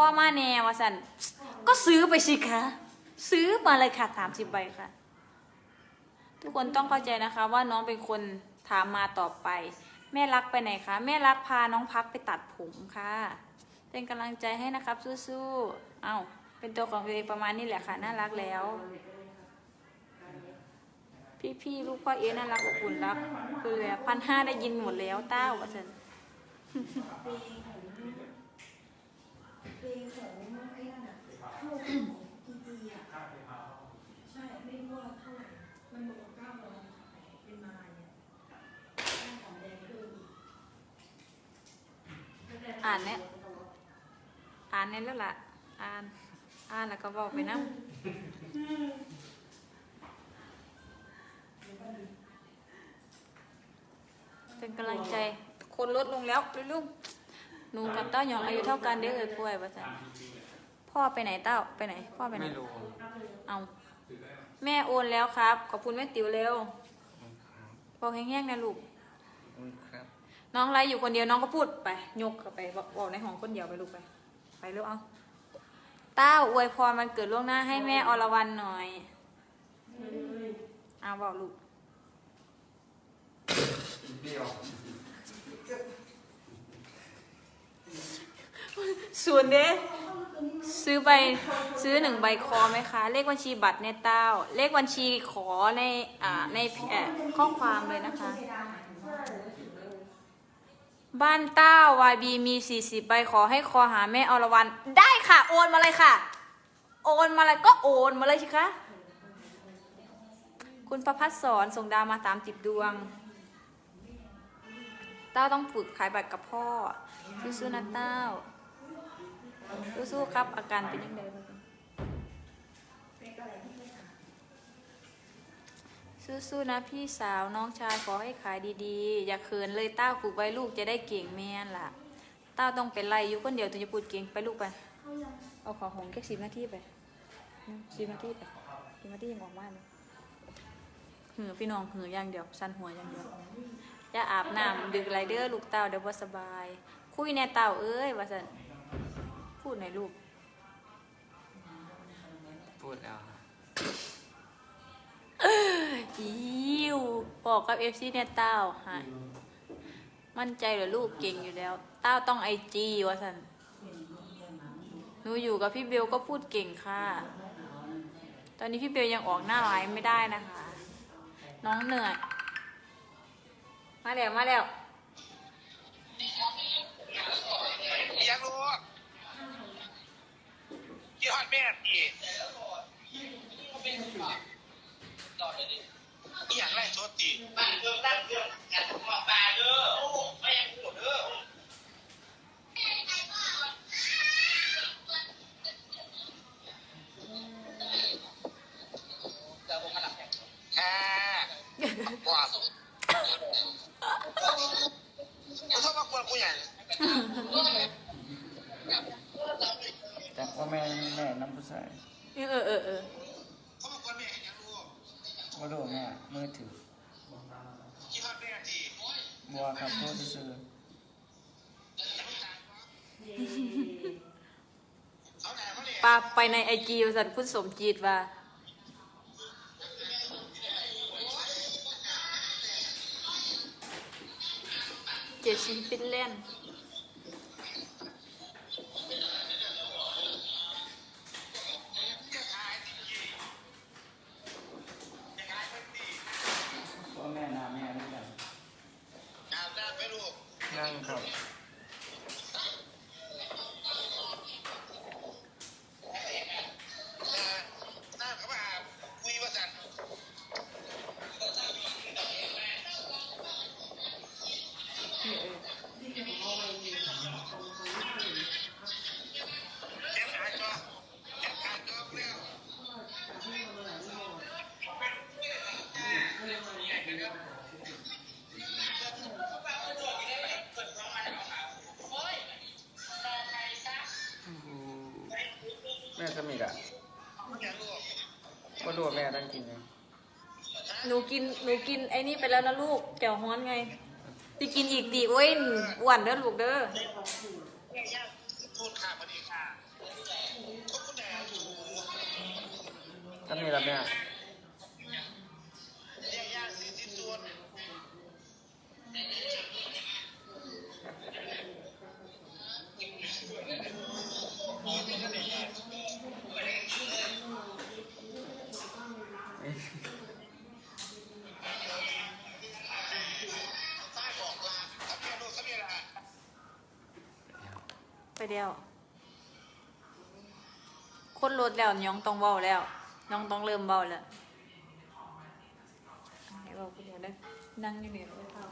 ข้อมาแนวว่าสันก็ซื้อไปสิคะ ซื้อมาเลยค่ะสามสิบใบค่ะ ทุกคนต้องเข้าใจนะคะ ว่าน้องเป็นคนถามมาต่อไป แม่รักไปไหนคะ แม่รักพาน้องพักไปตัดผมค่ะ เป็นกำลังใจให้นะครับสู้ๆเอาเป็นตัวของตัวเองประมาณนี้แหละค่ะ น่ารักแล้ว พี่ๆลูกพ่อเอ๊น่ารักอบอุ่นรักคือแล้วพันห้าได้ยินหมดแล้วเต้าว่าสัน เพลงของไอ้นั่นอะเข้าของพีจีอะใช่ไม่รู้ว่าเท่าไหร่มันบอกว่าเก้าร้อยเป็นมาเนี่ยได้ของแดงเพิ่ม อีกอ่านเนี่ยอ่านเนี่ยแล้วล่ะ อ่าน อ่านแล้วก็บอกไปนะเป็นกำลังใจ คนลดลงแล้วลูกๆหนูกับเต้าหยองอายุเท่ากันเด้อเอ่ยป่วยว่าสันพ่อไปไหนเต้าไปไหน พ่อไปไหน ไม่รู้ เอาแม่โอนแล้วครับ ขอบคุณแม่ติ๋วเร็วบอกแห้งๆนะลูกครับ น้องไลฟ์อยู่คนเดียวน้องก็พูดไปยกไปบอกบอกในห้องคนเดียวไปลูกไป ไปเร็วเอาต้าอวยพรมันเกิดล่วงหน้าให้แม่อรวรรณหน่อยเอาบอกลูกส่วนเด้ซื้อใบซื้อหนึ่งใบคอไหมคะ เลขบัญชีบัตรในเต้า เลขบัญชีขอในอ่าในเอ่อข้อความเลยนะคะ บ้านเต้าวายบีมี 40 ใบขอให้คอหาแม่อรวรรณได้ค่ะ โอนมาเลยค่ะ โอนมาเลยก็โอนมาเลยสิคะ คุณประพัฒสอนส่งดาวมาตามติดดวงเต้าต้องฝึกขายบัตรกับพ่อสู้ๆนะเต้าสู้ๆครับอาการเป็นยังไง สู้ๆนะพี่สาวน้องชายขอให้ขายดีๆ อย่าเขินเลยเต้าฝึกไว้ลูกจะได้เก่งแม่นล่ะ เต้าต้องเป็นไรอยู่คนเดียวถึงจะพูดเก่งไปลูกไป เอาของหงแค่สิบนาทีไปสิบนาทีไปสิบนาทียังออกมาเลยหือพี่น้องหืออย่างเดียวสั้นหัวอย่างเดียวอย่าอาบน้ำดึกไรเด้อลูกเต้าเดี๋ยวบ่สบาย คุยแน่เต้าเอ้ยว่าสันพูดในอยลูกพูดแล้ว บอกกับเอฟซีเนี่ยเต้าหายมั่นใจเหรอลูกเก่งอยู่แล้ว เต้าต้องไอจีวะสันหนูอยู่กับพี่เบลก็พูดเก่งค่ะ ตอนนี้พี่เบลยังออกหน้าไลฟ์ไม่ได้นะคะ น้องเหนื่อย มาแล้วมาแล้วอยากรู้ยี่ห้อแม่พี่ กูชอบมากวนกูอย่างแต่ว่าแม่แม่น้ำผู้ชายเออเออเออเขาบอกว่าแม่ยากรู้มาดูแม่มือถือยี่ห้อแม่ดีบัวครับโทษที่ซื้อเขาไหนเขาเนี่ยปาไปในไอจีสันคุณสมจีดว่า เจชินฟินแลนด์พ่อแม่นาแม่ด้วยกัน อาบน้ำไหม่ลูก นั่งครับ กินหนูกินไอ้นี่ไปแล้วนะลูกแก้วฮ้อนไงจะกินอีกดีเว้ยอ้วนเด้อลูกเด้อกพูดค่ะพอดีค่ะก็คุณแม่ถูกก็มีแล้วเนี่ย ไปเดียวคนรถแล้วน้องต้องเบาแล้ว น้องต้องเริ่มเบาแล้วให้เบาคนเดียวได้นั่งอยู่เนี่ยไม่เข้า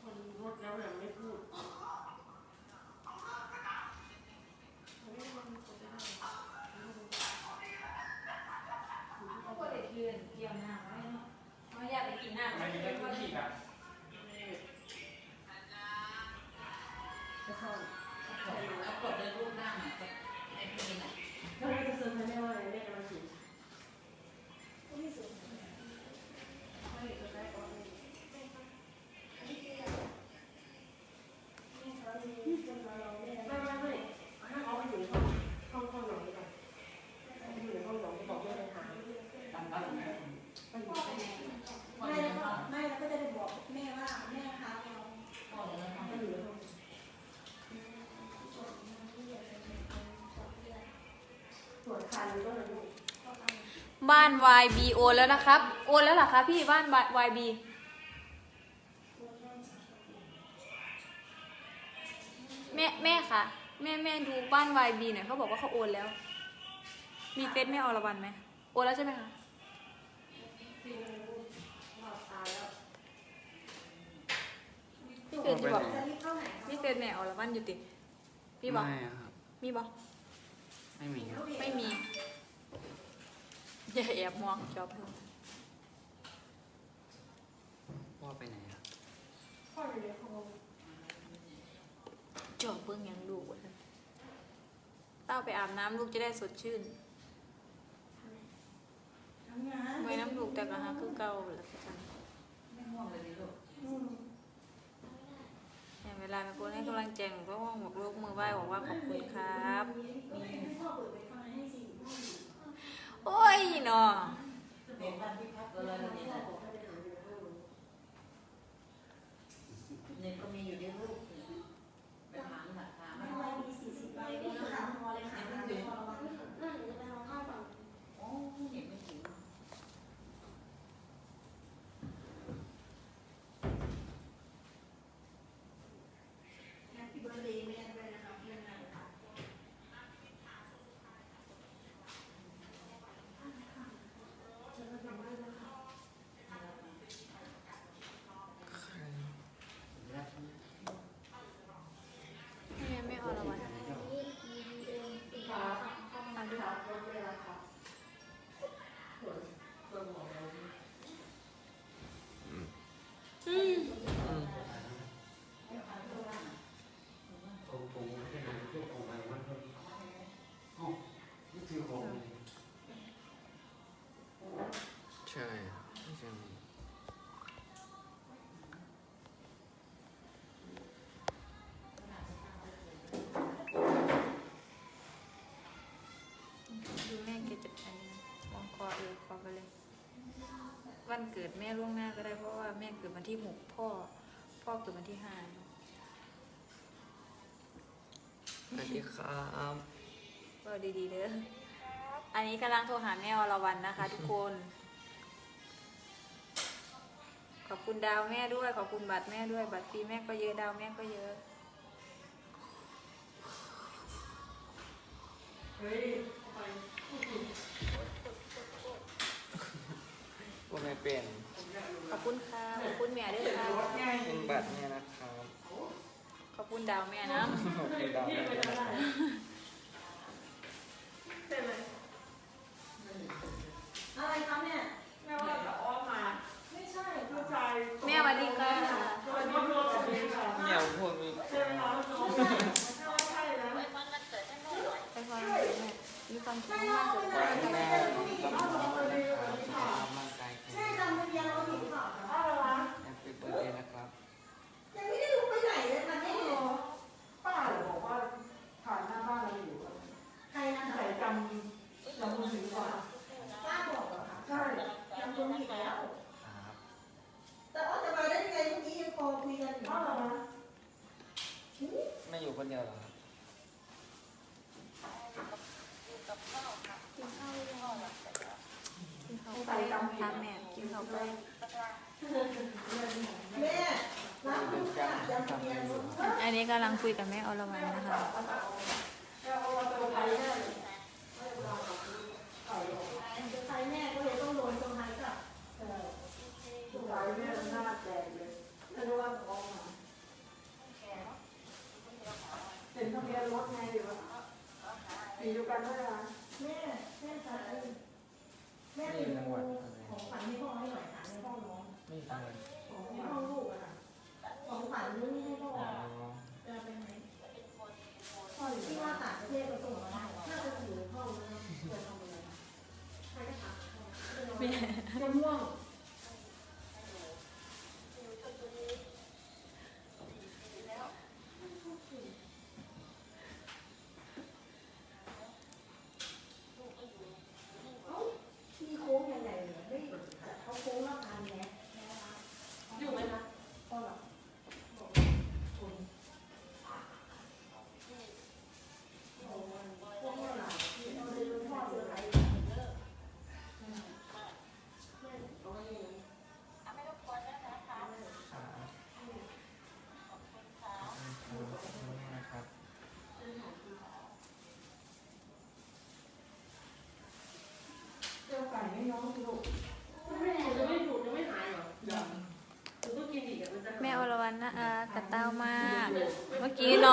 คนรถแล้วยังไม่พูด ตรวจคันก็เลยลูกบ้าน YB โอนแล้วนะครับ โอนแล้วเหรอคะพี่บ้าน YB แม่แม่ค่ะ แม่แม่ดูบ้าน YB หน่อยเขาบอกว่าเขาโอนแล้ว มีเฟซแม่อรวรรณไหมโอนแล้วใช่ไหมคะพี่ว่าตายแล้วพี่เฟซที่บอกจะรีบเข้าไหนมีเฟซแม่อรวรรณอยู่ติมีบอกไม่อะครับมีบอก ไม่มีครับไม่มี อย่าแอบมองจอบดูพ่อไปไหนครับพ่ออยู่ในห้องจอบเบิ่งหยังลูกวะท่านเต้าไปอาบน้ำลูกจะได้สดชื่นทำงานเมื่อน้ำลูกแต่ก็หาคือเก่าแล้วก็จังไม่ง่วงเลยดิลูก อืมเนี่ยเวลามีคนให้กำลังใจหนูก็ว่องบอกลูกมือไหว้บอกว่าขอบคุณครับโอ้ยเนาะเด็กบ้านพี่พักก็เลยพ่นี่อยู่ในห้องเด็กก็มีอยู่ เออคอไปเลย วันเกิดแม่ล่วงหน้าก็ได้เพราะว่าแม่เกิดวันที่หกพ่อ พ่อเกิดวันที่ห้าสวัสดีครับก็ดีๆเด้ออันนี้กำลังโทรหาแม่วรวันนะคะ ทุกคน ขอบคุณดาวแม่ด้วย ขอบคุณบัตรแม่ด้วย บัตรฟรีแม่ก็เยอะดาวแม่ก็เยอะเฮ้ย ไปก็ไม่เป็นขอบคุณค่ะ ขอบคุณแม่ด้วยค่ะ เป็นบัตรเนี่ยนะครับขอบคุณดาวแม่นะโอเคดาวไม่เป็นไรครับเป็นไรอะไรคะแม่แม่ว่าจะอ้อมมา ไม่ใช่ผู้ชายแม่สวัสดีค่ะสวัสดีค่ะเนี่ยพูดมีใช่ไหมคะน้องใช่ใช่ใช่นะไปฟังกันเถอะแม่มีความสุขมากสุดขอให้แม่รับผิดชอบนะครับสุขภาพ ยังไม่ได้ลุกไปไหนเลยค่ะเนี่ป้าบอกว่าผ่านหน้บ้านเราอยู่ใครนะใส่จำจำมือถือก่อนป้าบอกเหรอคะใช่จำตรงผิดแล้วแต่ว่าจะมาได้ยังไงเมื่อกี้ยังพอคุยกันอยู่เอาละวะหมไม่อยู่คนเดียวเหรอครังจำผิดแม่ กินข้าวไปแม่น้ำพึ่งค่ะจำทะเบียนรถอันนี้กำลังคุยกับแม่อรวรรณนะคะ ใครแม่ก็เลยต้องโดนตรงไหนกับเออสุดท้ายแม่หน้าแตกเลยไม่รู้ว่าออกมาเห็นทะเบียนรถไงหรือว่าสีเดียวกันด้วยนะแม่แม่จ๋าแม่ นี่รางวัล ของขวัญให้พ่อให้หน่อยค่ะในห้องน้อง นี่รางวัล ของในห้องลูกอะค่ะ ของขวัญนี่ให้พ่ออ๋อจะเป็นไหมพ่ออยู่ที่ว่าต่างประเทศเราส่งมาได้น่าจะถือพ่อเลยนะเปิดทำอะไรใครก็ถามแม่ม่วง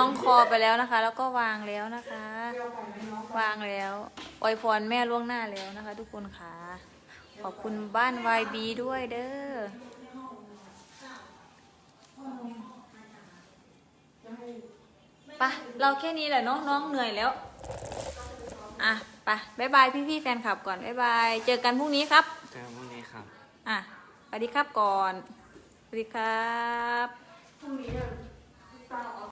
อกี้น้องคอไปแล้วนะคะ แล้วก็วางแล้วนะคะเจ้าไก่ไม่น้องวางแล้วอวยพรแม่ล่วงหน้าแล้วนะคะ ทุกคนค่ะ ขอบคุณบ้าน YB ด้วยเด้อไปะเราแค่นี้แหละเนาะน้องเหนื่อยแล้ว อะไปบ๊ายบายพี่ๆแฟนคลับก่อนบ๊ายบาย เจอกันพรุ่งนี้ครับ เจอพรุ่งนี้ครับ อะสวัสดีครับก่อน สวัสดีครับพรุ่งนี้อะตาออก